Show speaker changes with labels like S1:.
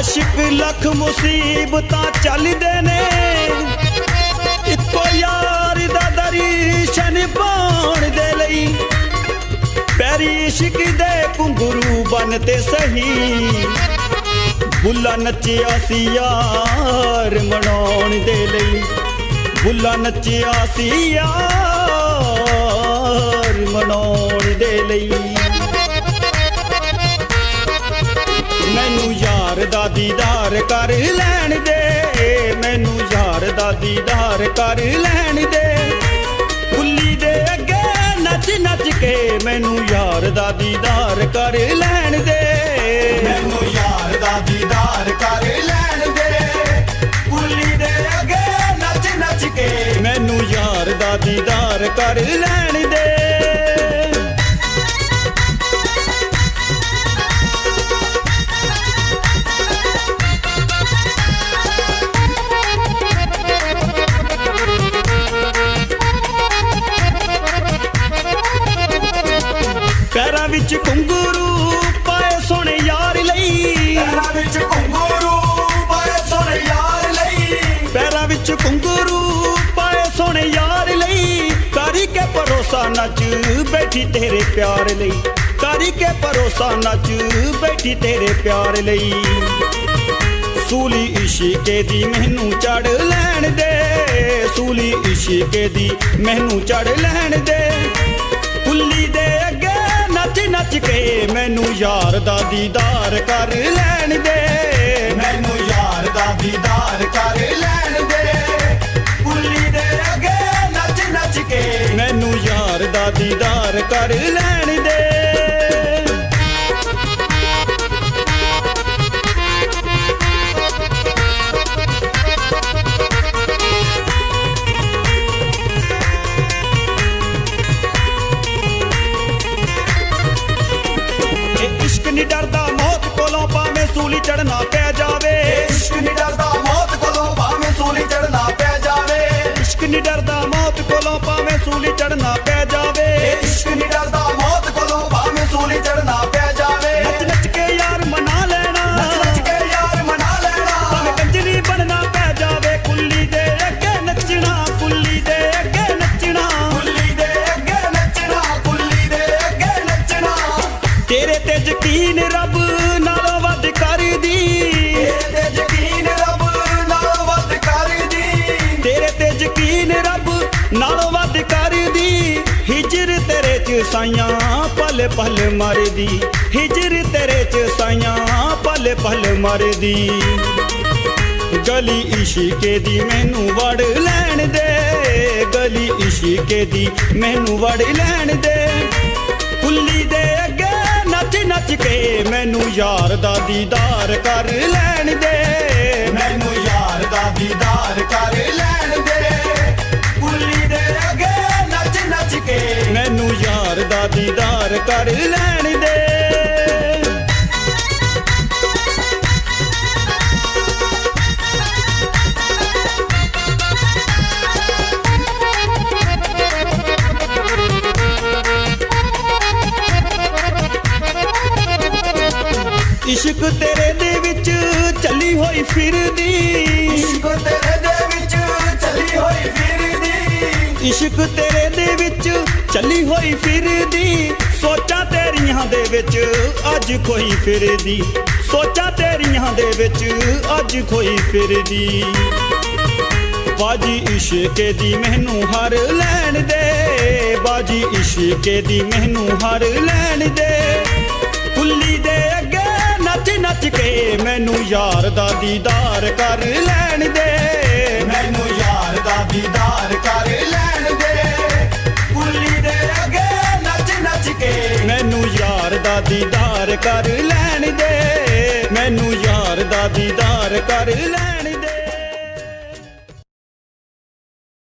S1: ਆਸ਼ਿਕ ਲੱਖ ਮੁਸੀਬਤਾਂ ਚੱਲਦੇ ਨੇ। ਇੱਕੋ ਯਾਰ ਦਾ ਦਰਸ਼ਨ ਪਾਉਣ ਦੇ ਲਈ ਪੈਰੀ ਇਸ਼ਕ ਦੇ ਘੁੰਗਰੂ ਬਨ ਤੇ ਸਹੀ। ਬੁੱਲਾ ਨੱਚਿਆ ਸੀ ਯਾਰ ਮਨਾਉਣ ਦੇ ਲਈ। ਬੁੱਲਾ ਨੱਚਿਆ ਸੀ ਯਾਰ ਮਨਾਉਣ ਦੇ ਲਈ। ਯਾਰ ਦਾ ਦੀਦਾਰ ਕਰ ਲੈਣ ਦੇ। ਮੈਨੂੰ ਯਾਰ ਦਾ ਦੀਦਾਰ ਕਰ ਲੈਣ ਦੇ। ਕੁੱਲੀ ਦੇ ਅੱਗੇ ਨੱਚ ਨੱਚ ਕੇ ਮੈਨੂੰ ਯਾਰ ਦਾ ਦੀਦਾਰ ਕਰ ਲੈਣ ਦੇ।
S2: ਮੈਨੂੰ ਯਾਰ ਦਾ ਦੀਦਾਰ ਕਰ ਲੈਣ ਦੇ। ਕੁੱਲੀ ਦੇ ਅੱਗੇ ਨੱਚ ਨੱਚ ਕੇ
S1: ਮੈਨੂੰ ਯਾਰ ਦਾ ਦੀਦਾਰ ਕਰ ਲੈਣ ਘੁੰਗਰੂ ਪਾਏ ਸੋਹਣੇ ਯਾਰ ਲਈ। ਕਰੀ ਕੇ ਭਰੋਸਾ ਨੱਚ ਬੈਠੀ ਤੇਰੇ ਪਿਆਰ ਲਈ। ਕਰੀ ਕੇ ਭਰੋਸਾ ਨੱਚ ਬੈਠੀ ਤੇਰੇ ਪਿਆਰ ਲਈ। ਸੂਲੀ ਇਸ਼ਕੇ ਦੀ ਮੈਨੂੰ ਚੜ ਲੈਣ ਦੇ। ਸੂਲੀ ਇਸ਼ਕੇ ਦੀ ਮੈਨੂੰ ਚੜ ਲੈਣ ਦੇ। ਕੁੱਲੀ ਦੇ ਅੱਗੇ ਨੱਚ ਨੱਚ ਕੇ ਮੈਨੂੰ ਯਾਰ ਦਾ ਦੀਦਾਰ ਕਰ ਲੈਣ ਦੇ।
S2: ਮੈਨੂੰ ਯਾਰ ਦਾ ਦੀਦਾਰ ਕਰ ਲੈਣ ਦੇ। ਦਾ
S1: ਦੀਦਾਰ ਕਰ ਲੈਣ ਦੇ। ਨਹੀਂ ਡਰਦਾ ਮੌਤ ਕੋਲੋਂ ਭਾਵੇਂ ਸੂਲੀ ਚੜਨਾ ਪੈ ਜਾਵੇ।
S2: ਇਸ਼ਕ ਨਹੀਂ ਡਰਦਾ ਮੌਤ ਕੋਲੋਂ ਭਾਵੇਂ ਸੂਲੀ ਚੜਨਾ ਪੈ ਜਾਵੇ।
S1: ਇਸ਼ਕ ਨਹੀਂ ਡਰਦਾ ਮੌਤ ਕੋਲੋਂ ਭਾਵੇਂ ਸੂਲੀ ਚੜਨਾ ਪੈ ਯਕੀਨ ਰੱਬ ਨਾਲੋਂ ਵੱਧ ਕਰਦੀ।
S2: ਤੇਰੇ ਤੇ ਯਕੀਨ ਰੱਬ ਨਾਲ ਵੱਧ ਕਰਦੀ।
S1: ਤੇਰੇ ਤੇ ਯਕੀਨ ਰੱਬ ਨਾਲੋਂ ਵੱਧ ਕਰਦੀ। ਹਿਜਰ ਤੇਰੇ ਚ ਸਾਈਆਂ ਪਲ ਪਲ ਮਰਦੀ। ਹਿਜਰ ਤੇਰੇ ਚ ਸਾਈਆਂ ਪਲ ਪਲ ਮਰਦੀ। ਗਲੀ ਇਸ਼ਕੇ ਦੀ ਮੈਨੂੰ ਵੜ ਲੈਣ ਦੇ। ਗਲੀ ਇਸ਼ਕੇ ਦੀ ਮੈਨੂੰ ਵੜ ਲੈਣ ਦੇ। ਕੁੱਲੀ ਦੇ ਅੱਗੇ ਨੱਚ ਨੱਚ ਕੇ ਮੈਨੂੰ ਯਾਰ ਦਾ ਦੀਦਾਰ ਕਰ ਲੈਣ ਦੇ।
S2: ਮੈਨੂੰ ਯਾਰ ਦਾ ਦੀਦਾਰ ਕਰ ਲੈਣ ਦੇ। ਕੁੱਲੀ ਦੇ ਅੱਗੇ ਨੱਚ ਨੱਚ ਕੇ
S1: ਮੈਨੂੰ ਯਾਰ ਦਾ ਦੀਦਾਰ ਕਰ ਲੈਣ ਇਸ਼ਕ ਤੇਰੇ ਦੇ ਵਿੱਚ ਚੱਲੀ ਹੋਈ ਫਿਰਦੀ
S2: ਇਸ਼ਕ ਤੇਰੇ ਦੇ ਵਿੱਚ ਚੱਲੀ ਹੋਈ ਫਿਰਦੀ
S1: ਇਸ਼ਕ ਤੇਰੇ ਦੇ ਵਿੱਚ ਚੱਲੀ ਹੋਈ ਫਿਰਦੀ ਸੋਚਾਂ ਤੇਰੀਆਂ ਦੇ ਵਿੱਚ ਅੱਜ ਕੋਈ ਫਿਰਦੀ ਸੋਚਾਂ ਤੇਰੀਆਂ ਦੇ ਵਿੱਚ ਅੱਜ ਕੋਈ ਫਿਰਦੀ ਬਾਜੀ ਇਸ਼ਕੇ ਦੀ ਮੈਨੂੰ ਹਰ ਲੈਣ ਦੇ। ਬਾਜੀ ਇਸ਼ਕੇ ਦੀ ਮੈਨੂੰ ਹਰ ਲੈਣ ਦੇ। ਕੁੱਲੀ ਦੇ ਨੱਚ ਕੇ ਮੈਨੂੰ ਯਾਰ ਦਾ ਦੀਦਾਰ ਕਰ ਲੈਣ ਦੇ।
S2: ਮੈਨੂੰ ਯਾਰ ਦਾ ਦੀਦਾਰ ਕਰ ਲੈਣ ਦੇ। ਕੁੱਲੀ ਦੇ ਅੱਗੇ ਨੱਚ ਨੱਚ ਕੇ।
S1: ਮੈਨੂੰ ਯਾਰ ਦਾ ਦੀਦਾਰ ਕਰ ਲੈਣ ਦੇ। ਮੈਨੂੰ ਯਾਰ ਦਾ ਦੀਦਾਰ ਕਰ ਲੈਣ